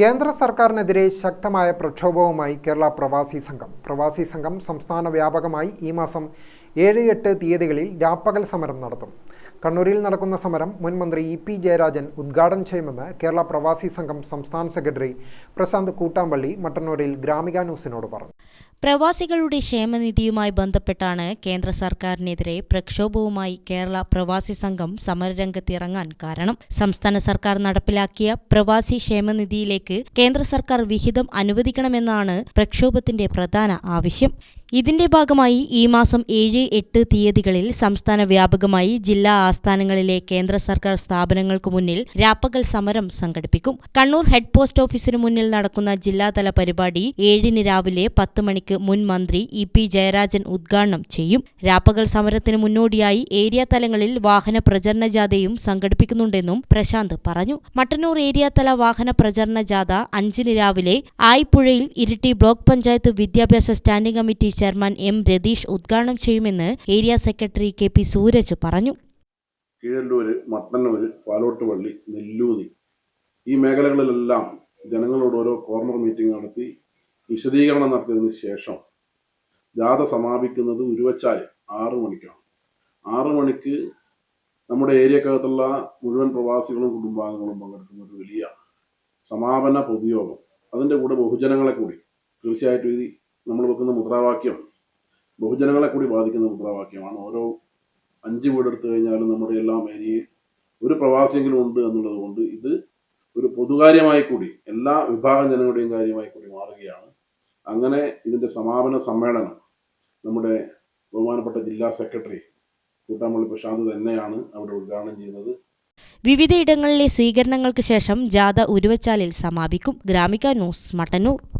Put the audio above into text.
കേന്ദ്ര സർക്കാരിനെതിരെ ശക്തമായ പ്രക്ഷോഭവുമായി കേരള പ്രവാസി സംഘം. പ്രവാസി സംഘം സംസ്ഥാന വ്യാപകമായി ഈ മാസം ഏഴ് എട്ട് തീയതികളിൽ രാപ്പകൽ സമരം നടത്തും. കണ്ണൂരിൽ നടക്കുന്ന സമരം മുൻ മന്ത്രി ഇ പി ജയരാജൻ ഉദ്ഘാടനം ചെയ്യുമെന്ന് കേരള പ്രവാസി സംഘം സംസ്ഥാന സെക്രട്ടറി പ്രശാന്ത് കൂട്ടാമ്പള്ളി മട്ടന്നൂരിൽ ഗ്രാമിക ന്യൂസിനോട് പറഞ്ഞു. പ്രവാസികളുടെ ക്ഷേമനിധിയുമായി ബന്ധപ്പെട്ടാണ് കേന്ദ്ര സർക്കാരിനെതിരെ പ്രക്ഷോഭവുമായി കേരള പ്രവാസി സംഘം സമരരംഗത്തിറങ്ങാൻ കാരണം. സംസ്ഥാന സർക്കാർ നടപ്പിലാക്കിയ പ്രവാസി ക്ഷേമനിധിയിലേക്ക് കേന്ദ്ര സർക്കാർ വിഹിതം അനുവദിക്കണമെന്നാണ് പ്രക്ഷോഭത്തിന്റെ പ്രധാന ആവശ്യം. ഇതിന്റെ ഭാഗമായി ഈ മാസം ഏഴ് എട്ട് തീയതികളിൽ സംസ്ഥാന വ്യാപകമായി ജില്ലാ ആസ്ഥാനങ്ങളിലെ കേന്ദ്ര സർക്കാർ സ്ഥാപനങ്ങൾക്ക് മുന്നിൽ രാപ്പകൽ സമരം സംഘടിപ്പിക്കും. കണ്ണൂർ ഹെഡ് പോസ്റ്റ് ഓഫീസിനു മുന്നിൽ നടക്കുന്ന ജില്ലാതല പരിപാടി ഏഴിന് രാവിലെ പത്ത് മണിക്ക് മുൻ മന്ത്രി ഇ പി ജയരാജൻ ഉദ്ഘാടനം ചെയ്യും. രാപ്പകൽ സമരത്തിന് മുന്നോടിയായി ഏരിയ തലങ്ങളിൽ വാഹന പ്രചരണ ജാഥയും സംഘടിപ്പിക്കുന്നുണ്ടെന്നും പ്രശാന്ത് പറഞ്ഞു. മട്ടന്നൂർ ഏരിയ തല വാഹന പ്രചരണ ജാഥ അഞ്ചിന് രാവിലെ ആയിപ്പുഴയിൽ ഇരിട്ടി ബ്ലോക്ക് പഞ്ചായത്ത് വിദ്യാഭ്യാസ standing committee chairman M Ratheesh ഉദ്ഘാടനം ചെയ്യുമെന്ന് area secretary K P Sooraj പറഞ്ഞു. കീഴല്ലൂര് മത്തന്നൂർ പാലോട്ടുപള്ളി നെല്ലൂതി ഈ മേഖലകളിലെല്ലാം ജനങ്ങളോട് ഓരോ കോർണർ മീറ്റിംഗ് നടത്തി വിശദീകരണം നടത്തിയതിന് ശേഷം ജാഥ സമാപിക്കുന്നത് ഉരുവച്ചാൽ ആറു മണിക്കാണ്. ആറു മണിക്ക് നമ്മുടെ ഏരിയക്കകത്തുള്ള മുഴുവൻ പ്രവാസികളും കുടുംബാംഗങ്ങളും പങ്കെടുക്കുന്ന ഒരു വലിയ സമാപന പൊതുയോഗം. അതിന്റെ കൂടെ ബഹുജനങ്ങളെ കൂടി തീർച്ചയായിട്ടും ഇത് നമ്മൾ വെക്കുന്ന മുദ്രാവാക്യം ബഹുജനങ്ങളെ കൂടി ബാധിക്കുന്ന മുദ്രാവാക്യമാണ്. ഓരോ അഞ്ച് വീടെടുത്തു കഴിഞ്ഞാലും നമ്മുടെ എല്ലാം ഏരിയയിൽ ഒരു പ്രവാസിയെങ്കിലും ഉണ്ട് എന്നുള്ളത് കൊണ്ട് ഇത് ഒരു പൊതുകാര്യമായി കൂടി എല്ലാ വിഭാഗം ജനങ്ങളുടെയും കാര്യമായി കൂടി മാറുകയാണ്. അങ്ങനെ ഇതിന്റെ സമാപന സമ്മേളനം നമ്മുടെ ബഹുമാനപ്പെട്ട ജില്ലാ സെക്രട്ടറി കൂട്ടാമ്പള്ളി പ്രശാന്ത് തന്നെയാണ് അവിടെ ഉദ്ഘാടനം ചെയ്യുന്നത്. വിവിധയിടങ്ങളിലെ സ്വീകരണങ്ങൾക്ക് ശേഷം ജാഥ ഉരുവച്ചാലിൽ സമാപിക്കും. Gramika news Mattannur.